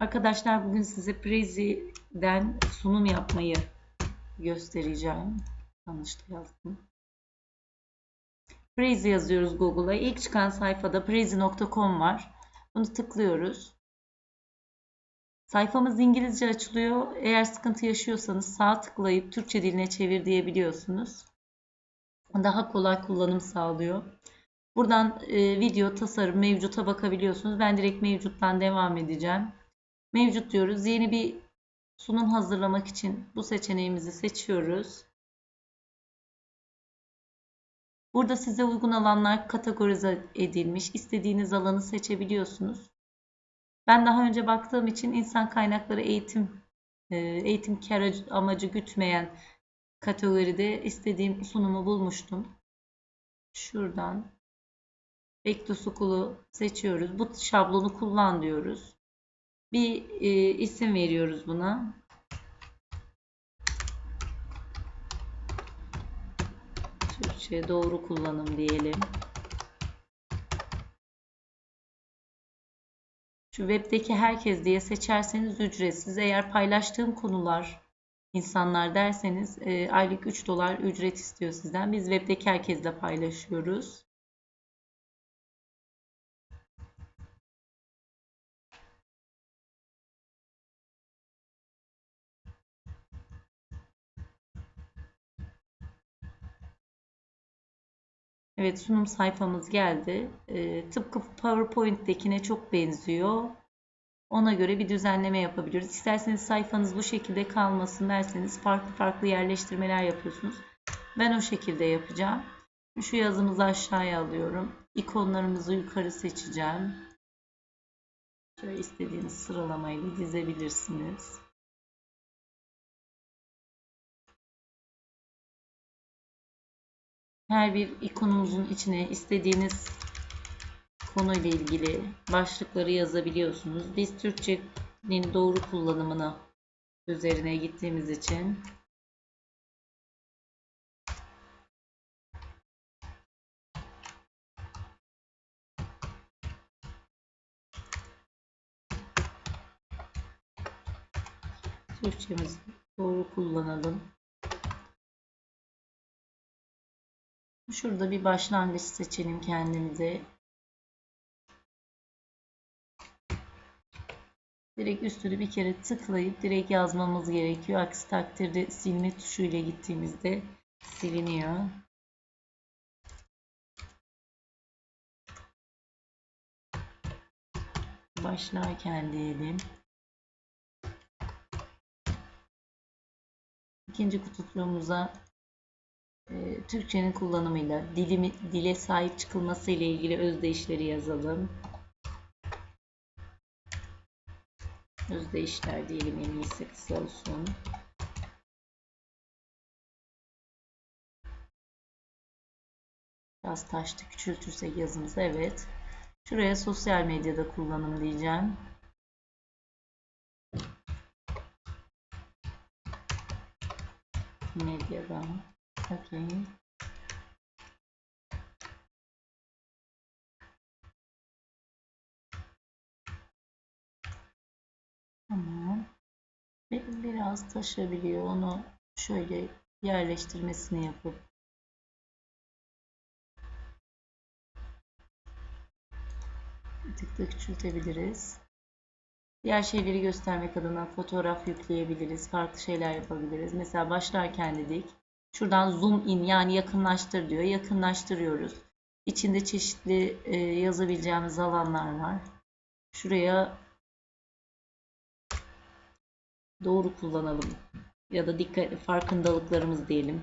Arkadaşlar bugün size Prezi'den sunum yapmayı göstereceğim. Yanlış da yazdım. Prezi yazıyoruz Google'a. İlk çıkan sayfada prezi.com var. Bunu tıklıyoruz. Sayfamız İngilizce açılıyor. Eğer sıkıntı yaşıyorsanız sağ tıklayıp Türkçe diline çevir diyebiliyorsunuz. Daha kolay kullanım sağlıyor. Buradan e, video, tasarım, mevcuta bakabiliyorsunuz. Ben direkt mevcuttan devam edeceğim. Mevcut diyoruz. Yeni bir sunum hazırlamak için bu seçeneğimizi seçiyoruz. Burada size uygun alanlar kategorize edilmiş. İstediğiniz alanı seçebiliyorsunuz. Ben daha önce baktığım için insan kaynakları eğitim e, eğitim kar amacı gütmeyen kategoride istediğim sunumu bulmuştum. Şuradan Back to seçiyoruz. Bu şablonu kullan diyoruz. Bir e, isim veriyoruz buna. Türkçe doğru kullanım diyelim. Şu webdeki herkes diye seçerseniz ücretsiz. Eğer paylaştığım konular insanlar derseniz e, aylık 3 dolar ücret istiyor sizden. Biz webdeki herkesle paylaşıyoruz. Evet sunum sayfamız geldi. E, tıpkı PowerPoint'tekine çok benziyor. Ona göre bir düzenleme yapabiliriz. İsterseniz sayfanız bu şekilde kalmasın derseniz farklı farklı yerleştirmeler yapıyorsunuz. Ben o şekilde yapacağım. Şu yazımızı aşağıya alıyorum. İkonlarımızı yukarı seçeceğim. Şöyle istediğiniz sıralamayla dizebilirsiniz. Her bir ikonumuzun içine istediğiniz konuyla ilgili başlıkları yazabiliyorsunuz. Biz Türkçenin doğru kullanımını üzerine gittiğimiz için Türkçemizi doğru kullanalım. Şurada bir başlangıç seçelim kendimize. Direkt üstünü bir kere tıklayıp direkt yazmamız gerekiyor. Aksi takdirde silme tuşuyla gittiğimizde siliniyor. Başlarken diyelim. İkinci kutucuğumuza e, Türkçenin kullanımıyla dilimi, dile sahip çıkılması ile ilgili özdeyişleri yazalım. Özdeyişler diyelim en iyisi kısa olsun. Biraz taştı küçültürsek yazımızı evet. Şuraya sosyal medyada kullanım diyeceğim. Medyadan. Okay. Tamam. Biraz taşabiliyor. Onu şöyle yerleştirmesini yapıp bir tık küçültebiliriz. Diğer şeyleri göstermek adına fotoğraf yükleyebiliriz. Farklı şeyler yapabiliriz. Mesela başlarken dedik. Şuradan zoom in yani yakınlaştır diyor. Yakınlaştırıyoruz. İçinde çeşitli e, yazabileceğimiz alanlar var. Şuraya doğru kullanalım. Ya da dikkat farkındalıklarımız diyelim.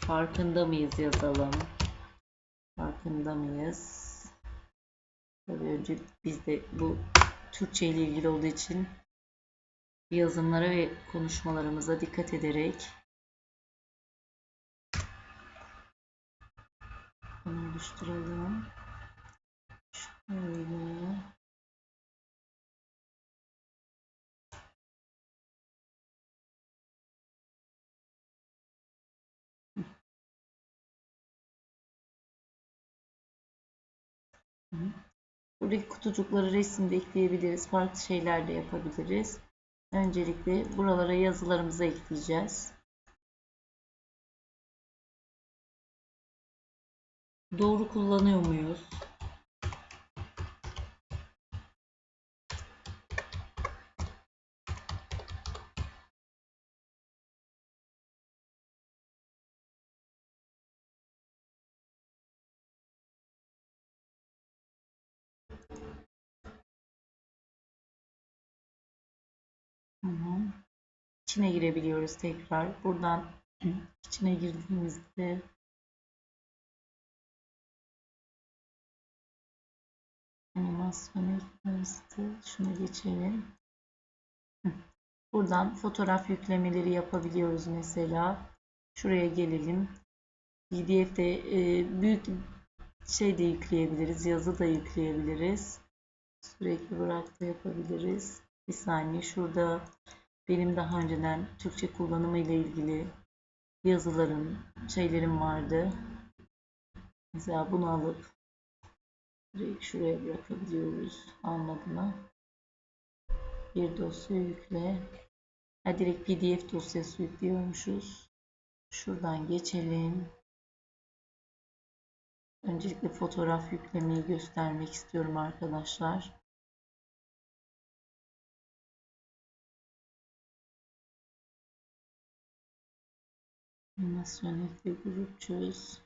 Farkında mıyız yazalım. Farkında mıyız? Tabii önce biz de bu Türkçe ile ilgili olduğu için yazımlara ve konuşmalarımıza dikkat ederek bunu oluşturalım. Şöyle. Buradaki kutucukları resimde ekleyebiliriz. Farklı şeyler de yapabiliriz. Öncelikle buralara yazılarımızı ekleyeceğiz. Doğru kullanıyor muyuz? Tamam. İçine girebiliyoruz tekrar. Buradan içine girdiğimizde animasyon eklemesi şunu geçelim. Buradan fotoğraf yüklemeleri yapabiliyoruz mesela. Şuraya gelelim. PDF'de e, büyük şey de yükleyebiliriz. Yazı da yükleyebiliriz. Sürekli bırak da yapabiliriz. Bir saniye şurada benim daha önceden Türkçe kullanımı ile ilgili yazılarım, şeylerim vardı. Mesela bunu alıp direkt şuraya bırakabiliyoruz. Anladın Bir dosya yükle. Ha, direkt PDF dosyası yüklüyormuşuz. Şuradan geçelim. Öncelikle fotoğraf yüklemeyi göstermek istiyorum arkadaşlar. Animasyon ekle grup çöz.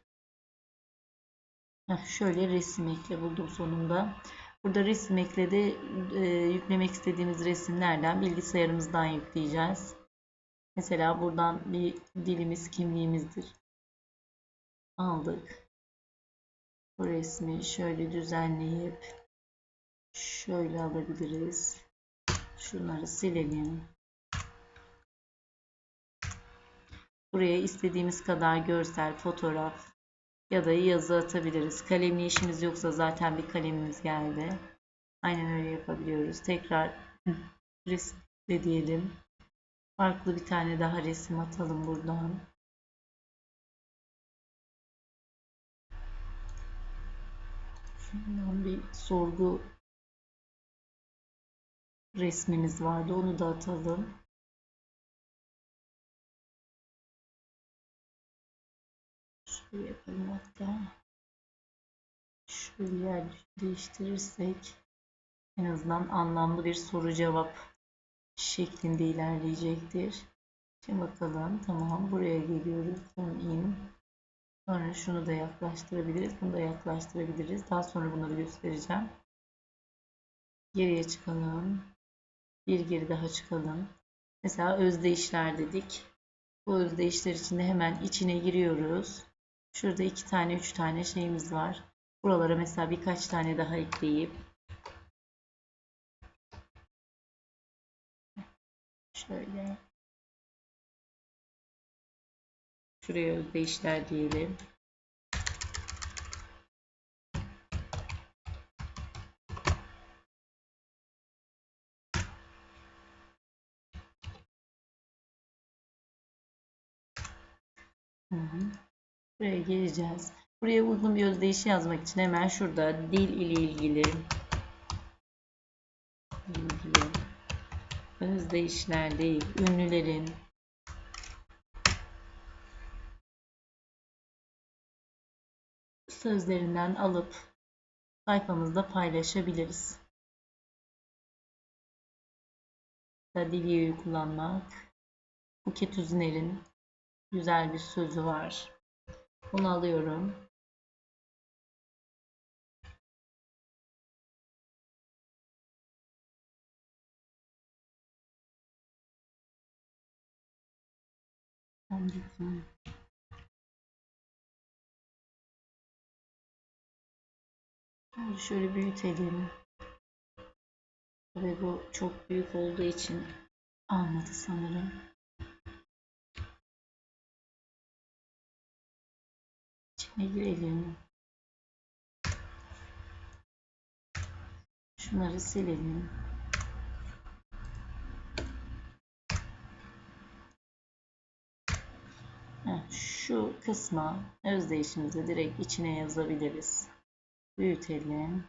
Şöyle resim ekle buldum sonunda. Burada resim eklede e, yüklemek istediğimiz resimlerden bilgisayarımızdan yükleyeceğiz. Mesela buradan bir dilimiz kimliğimizdir. Aldık. Bu resmi şöyle düzenleyip şöyle alabiliriz. Şunları silelim. Buraya istediğimiz kadar görsel, fotoğraf ya da yazı atabiliriz. Kalemli işimiz yoksa zaten bir kalemimiz geldi. Aynen öyle yapabiliyoruz. Tekrar resim de diyelim. Farklı bir tane daha resim atalım buradan. Şundan bir sorgu resmimiz vardı. Onu da atalım. Şöyle yapalım hatta. Şöyle yer değiştirirsek en azından anlamlı bir soru cevap şeklinde ilerleyecektir. Şimdi bakalım. Tamam. Buraya geliyoruz. Zoom in. Sonra şunu da yaklaştırabiliriz. Bunu da yaklaştırabiliriz. Daha sonra bunları göstereceğim. Geriye çıkalım. Bir geri daha çıkalım. Mesela özdeyişler dedik. Bu özdeyişler içinde hemen içine giriyoruz. Şurada iki tane, üç tane şeyimiz var. Buralara mesela birkaç tane daha ekleyip şöyle şuraya özdeyişler diyelim. Hı. Buraya geleceğiz. Buraya uygun bir özdeyişi yazmak için hemen şurada dil ile ilgili ilgili özdeyişler değil, ünlülerin sözlerinden alıp sayfamızda paylaşabiliriz. Diliyi kullanmak. Buket Üzner'in güzel bir sözü var. Bunu alıyorum. Şöyle büyütelim. Ve bu çok büyük olduğu için almadı sanırım. İçine girelim. Şunları silelim. Şu kısma özdeyişimizi direkt içine yazabiliriz. Büyütelim.